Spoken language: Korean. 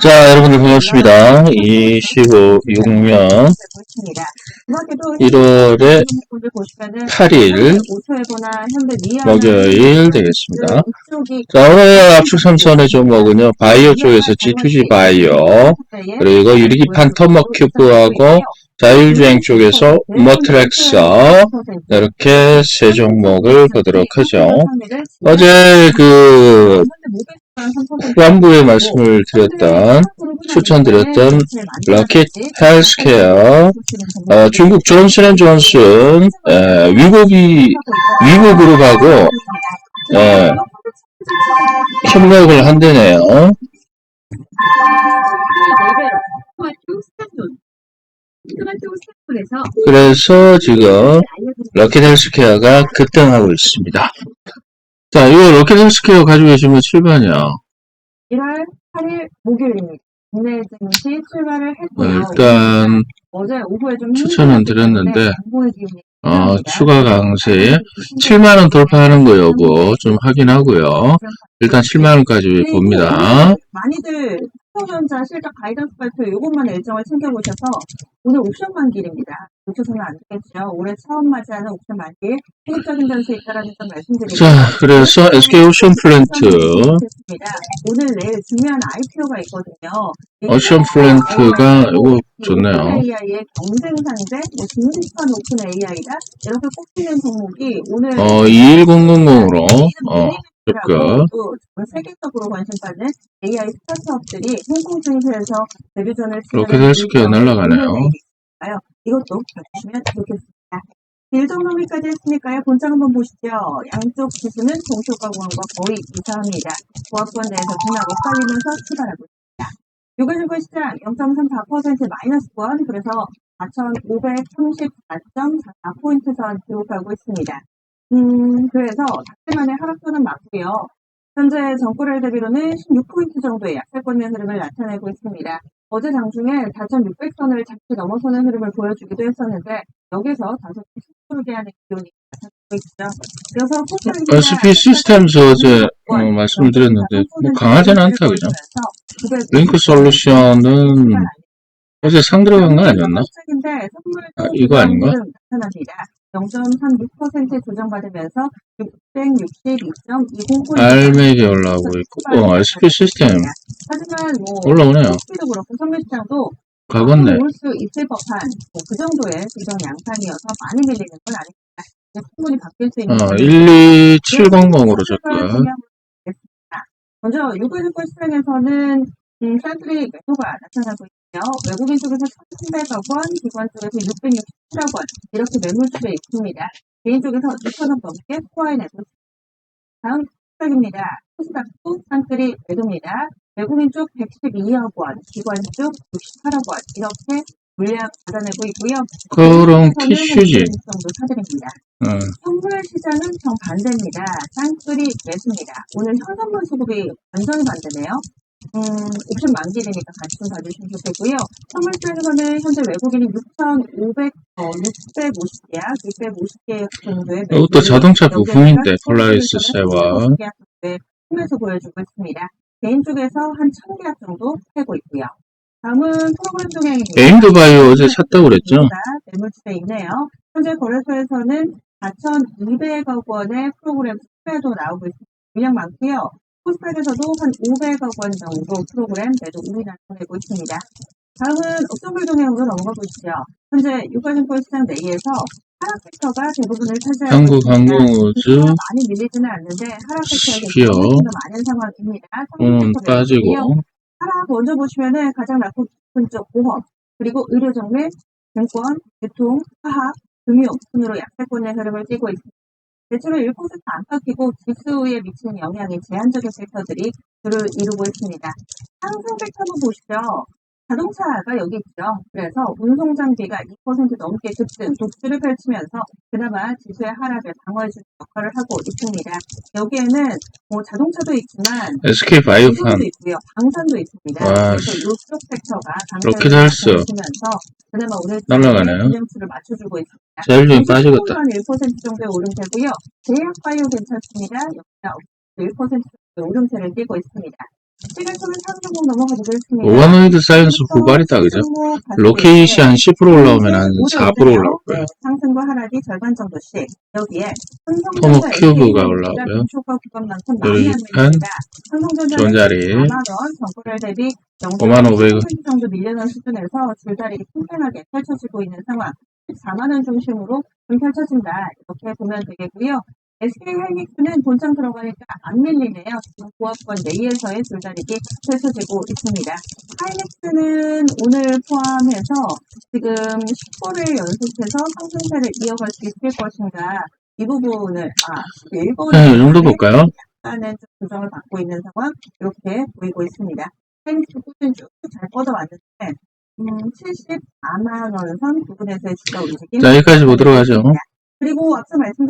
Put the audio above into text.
자, 여러분들 반갑습니다. 26년 1월에 8일 목요일 되겠습니다. 자, 오늘 압축 삼선의 종목은요, 바이오 쪽에서 G2G 바이오, 그리고 유리기판 터머큐브하고 자율주행 쪽에서 머트렉서, 이렇게 세 종목을 보도록 하죠. 어제 그 후반부에 말씀을 드렸던, 추천드렸던 럭킷 헬스케어, 어, 중국 존슨 앤 존슨, 에, 위고비, 위고그룹하고, 에, 협력을 한대네요. 그래서 지금 럭킷 헬스케어가 급등하고 있습니다. 자, 이거 럭킷 헬스케어 가지고 계시면 7번이요. 1월 8일 목요일입니다. 국내 증시 출발을 어, 했고요. 일단, 어제 오후에 좀 추천은 드렸는데, 어. 추가 강세, 7만원 돌파하는 거 여부 좀 확인하고요. 일단 7만원까지 봅니다. 많이들 삼성전자 실적 가이던스 발표 이것만 일정을 챙겨보셔서 오늘 옵션 만기입니다. 놓쳐서는 안 되겠죠. 올해 처음 맞이하는 옵션 만기 효율적인 변수 있다라는 점 말씀드립니다. 자, 그래서 SK 오션 플랜트. 오늘 내일 중요한 IPO가 있거든요. 오션 플랜트가 이거 좋네요. AI의 경쟁 상대, 뭐 진득한 오픈 AI다 이렇게 꼽히는 종목이 오늘 어, 21000으로, 어, 또 세계적으로 관심받는 AI 스타트업들이 홍콩 증시에서 데뷔전을 로켓 헬스케어 날아가네요. 이것도 봐주시면 좋겠습니다. 일정nomi까지 했으니까요. 본장 한번 보시죠. 양쪽 지수는 동시효과공과 거의 유사합니다. 보합권 내에서 등락 엇갈리면서 출발하고 있습니다. 유가증권 시장 0.34% 마이너스권 그래서 4,534.44포인트 선 기록하고 있습니다. 음, 그래서 닥치만의 하락선은 맞고요. 현재 정가를 대비로는 16포인트 정도의 약세권의 흐름을 나타내고 있습니다. 어제 장중에 4,600선을 잠시 넘어서는 흐름을 보여주기도 했었는데 여기서 다소 숨고르게 하는 기온이 나타나고 있죠. 그래서 SP 시스템즈 어제 어, 말씀을 드렸는데, 뭐 강하지는 않다, 그죠? 링크 솔루션은 어제 상 들어간 거 아니었나? 아, 이거 아닌가? 나타납니다. 0.36% 조정받으면서 662.20포인트 알맥이 올라오고 있고, 어, SP 시스템 하지만 뭐 올라오네요. 코스피도 그렇고 선물시장도 가겠네. 올 수 있을 법한 뭐 그 정도의 조정 양상이어서 많이 밀리는 건 아닙니다. 이제 충분히 바뀔 수 있는 어, 부분이 12700으로 접근. 먼저 유가증권 시장에서는 음, 쌀들이 매도가 나타나고 있고요. 외국인 쪽에서 1,300억 원, 기관 쪽에서 667억 원 이렇게 매물수에 있습니다. 개인 쪽에서 2,000원 넘게 코아에 있습니다. 다음 시작입니다. 코스닥도 쌀들이 매도입니다. 외국인 쪽 112억 원, 기관 쪽 68억 원 이렇게 물량 받아내고 있고요. 그럼 정도 사드립니다. 어, 선물 시장은 정반대입니다. 쌍끌이 매수입니다. 오늘 현선물 수급이 완전히 반대네요. 음, 옵션 만기되니까 같이 좀 봐주시면 좋겠고요. 선물 시장에서는 현재 외국인이 6,500, 어, 650계약, 650계약 정도의 이것도 자동차 부품인데, 폴라리스 세와. 통해서 보여주고 있습니다. 개인 쪽에서 한 1000계약 정도 팔고 있고요. 다음은 프로그램 동향입니다. 에임드 바이오 어제 샀다고 그랬죠? 매물주에 있네요. 현재 거래소에서는 4,200억 원의 프로그램 매도 나오고 있습니다. 물량 많고요. 코스닥에서도 한 500억 원 정도 프로그램 매도 우위 나타내고 있습니다. 다음은 업종별 동향으로 넘어가 보시죠. 현재 유가증권 시장 내에서 하락 섹터가 대부분을 차지하고 한국. 항공우주, 많이 밀리지는 않는데 하락 훨씬 더 많은 상황입니다. 음, 빠지고, 하락 먼저 보시면은 가장 높은 쪽 보험, 그리고 의료 정밀, 증권, 유통, 화학, 금융 순으로 약세권의 흐름을 띠고 있습니다. 대출을 1% 안팎이고 지수에 미치는 영향이 제한적인 섹터들이 주를 이루고 있습니다. 상승 섹터 한번 보시죠. 자동차가 여기 있죠. 그래서 운송 장비가 2% 넘게 급등, 독주를 펼치면서 그나마 지수의 하락을 방어해주는 역할을 하고 있습니다. 여기에는 뭐 자동차도 있지만 SK 바이오팜, 있고요. 방산도 있습니다. 와, 그래서 이쪽 섹터가 로켓 헬스. 면서 그나마 오늘 날라가네요. 균형수를 맞춰주고 있습니다. 자율주행 빠지겠다. 1% 정도의 오름세고요. 제약바이오 괜찮습니다. 역시나 1% 정도의 오름세를 띄고 있습니다. 시계수는 3종목 넘어가 보겠습니다. 오가노이드 사이언스 후발이다, 그죠? 로켓이 한 10% 올라오면 한 4% 올라올 거예요. 네, 상승과 하락이 절반 정도씩 여기에 토모 큐브가 올라오고요. 여기 한 좋은 자리. 4만 원, 정보를 대비 5만 500원. 정도 밀려난 수준에서 줄다리기 팽팽하게 펼쳐지고 있는 상황. 4만 원 중심으로 좀 펼쳐진다. 이렇게 보면 되겠고요. SK 하이닉스는 본장 들어가니까 안 밀리네요. 지금 고압권 내에서의 줄다리기 펼쳐지고 있습니다. 하이닉스는 오늘 포함해서 지금 10호를 연속해서 상승세를 이어갈 수 있을 것인가 이 부분을 아 11번 네, 이 정도 볼까요? 약간의 좀 조정을 받고 있는 상황 이렇게 보이고 있습니다. 하이닉스 꾸준히 쭉잘 뻗어왔는데 음, 74만 원선 부분에서의 주가 움직임 자, 여기까지 보도록 하죠. 그리고 앞서 말씀